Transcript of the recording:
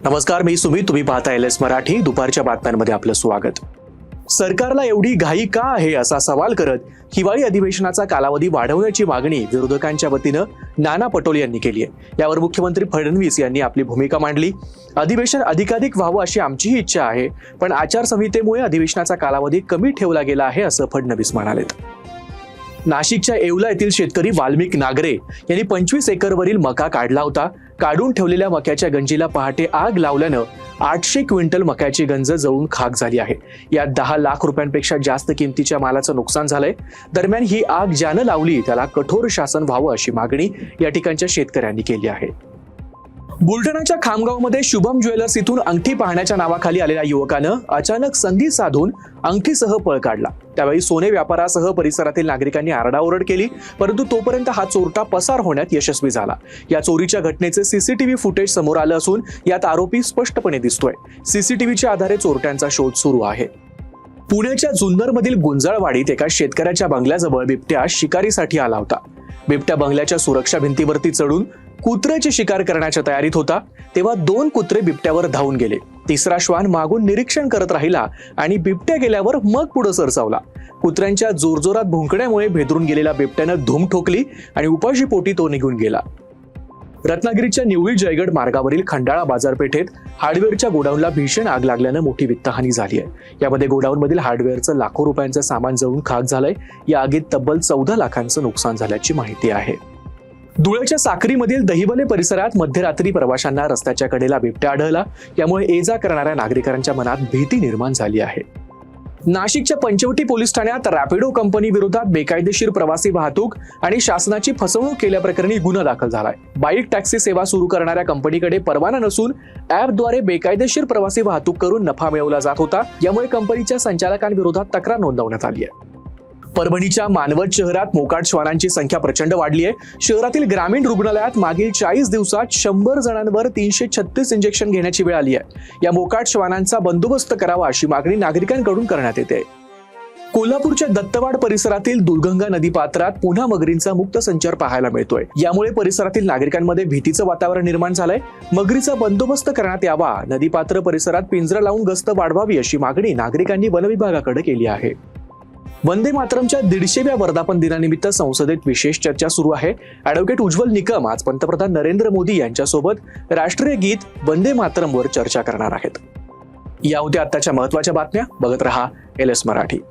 नमस्कार मी सुमित. तुम्ही पाहता एल एस मराठी. दुपारच्या बातम्यांमध्ये आपलं स्वागत. सरकारला एवढी घाई का आहे असा सवाल करत हिवाळी अधिवेशनाचा कालावधी वाढवण्याची मागणी विरोधकांच्या वतीनं नाना पटोले यांनी केली आहे. यावर मुख्यमंत्री फडणवीस यांनी आपली भूमिका मांडली. अधिवेशन अधिकाधिक व्हावं अशी आमचीही इच्छा आहे पण आचारसंहितेमुळे अधिवेशनाचा कालावधी कमी ठेवला गेला आहे असं फडणवीस म्हणालेत. नाशिकच्या येवला येथील शेतकरी वाल्मिक नागरे यांनी पंचवीस एकरवरील मका काढला होता. काढून ठेवलेल्या मक्याच्या गंजीला पहाटे आग लावल्यानं आठशे क्विंटल मक्याची गंज जळून खाक झाली आहे. यात दहा लाख रुपयांपेक्षा जास्त किमतीच्या मालाचं नुकसान झालंय. दरम्यान ही आग ज्यानं लावली त्याला कठोर शासन व्हावं अशी मागणी या ठिकाणच्या शेतकऱ्यांनी केली आहे. बुलढाण्याच्या खामगावमध्ये शुभम ज्वेलर्स इथून अंगठी पाहण्याच्या नावाखाली आलेल्या युवकानं अचानक संधी साधून अंगठीसह पळ काढला. त्यावेळी सोने व्यापारासह परिसरातील नागरिकांनी आरडाओरड केली परंतु तोपर्यंत हा चोरटा पसार होण्यात यशस्वी झाला. या चोरीच्या घटनेचे सीसीटीव्ही फुटेज समोर आलं असून यात आरोपी स्पष्टपणे दिसतोय. सीसीटीव्हीच्या आधारे चोरट्यांचा शोध सुरू आहे. पुण्याच्या जुन्नरमधील गुंजाळवाडीत एका शेतकऱ्याच्या बंगल्याजवळ बिबट्या शिकारीसाठी आला होता. बिबट्या बंगल्याच्या सुरक्षा भिंतीवरती चढून कुत्र्याची शिकार करण्याच्या तयारीत होता तेव्हा दोन कुत्रे बिबट्यावर धावून गेले. तिसरा श्वान मागून निरीक्षण करत राहिला आणि बिबट्या गेल्यावर मग पुढे सरसावला. कुत्र्यांच्या जोरजोरात भुंकण्यामुळे भेदरून गेलेल्या बिबट्यानं धूम ठोकली आणि उपाशीपोटी तो निघून गेला. रत्नागिरीच्या निवळी जयगड मार्गावरील खंडाळा बाजारपेठेत हार्डवेअरच्या गोडाऊनला भीषण आग लागल्यानं मोठी वित्तहानी झाली आहे. यामध्ये गोडाऊनमधील हार्डवेअरचं लाखो रुपयांचं सामान जळून खाक झालंय. या आगीत तब्बल चौदा लाखांचं नुकसान झाल्याची माहिती आहे. धुळ्याच्या साक्रीमधील दहिवले परिसरात मध्यरात्री प्रवाशांना रस्त्याच्या कडेला बिबट्या आढळला. यामुळे ये जा करणाऱ्या नागरिकांच्या मनात भीती निर्माण झाली आहे. नाशिकच्या पंचवटी पोलीस ठाण्यात रॅपिडो कंपनी विरोधात बेकायदेशीर प्रवासी वाहतूक आणि शासनाची फसवणूक केल्याप्रकरणी गुन्हा दाखल झालाय. बाईक टॅक्सी सेवा सुरू करणाऱ्या कंपनीकडे परवाना नसून ऍपद्वारे बेकायदेशीर प्रवासी वाहतूक करून नफा मिळवला जात होता. यामुळे कंपनीच्या संचालकांविरोधात तक्रार नोंदवण्यात आली आहे. परभणीच्या मानवत शहरात मोकाट श्वानांची संख्या प्रचंड वाढली आहे. शहरातील ग्रामीण रुग्णालयात मागील चाळीस दिवसात शंभर जणांवर तीनशे छत्तीस इंजेक्शन घेण्याची वेळ आली आहे. या मोकाट श्वानांचा बंदोबस्त करावा अशी मागणी नागरिकांकडून करण्यात येते. कोल्हापूरच्या दत्तवाड परिसरातील दुर्गंगा नदी पात्रात पुन्हा मगरींचा मुक्त संचार पाहायला मिळतोय. यामुळे परिसरातील नागरिकांमध्ये भीतीचं वातावरण निर्माण झालंय. मगरीचा बंदोबस्त करण्यात यावा. नदीपात्र परिसरात पिंजरा लावून गस्त वाढवावी अशी मागणी नागरिकांनी वनविभागाकडे केली आहे. वंदे मातरमच्या दीडशेव्या वर्धापन दिनानिमित्त संसदेत विशेष चर्चा सुरू आहे. अॅडव्होकेट उज्ज्वल निकम आज पंतप्रधान नरेंद्र मोदी यांच्यासोबत राष्ट्रीय गीत वंदे मातरमवर चर्चा करणार आहेत. या होत्या आताच्या महत्त्वाच्या बातम्या. बघत रहा एल एस मराठी.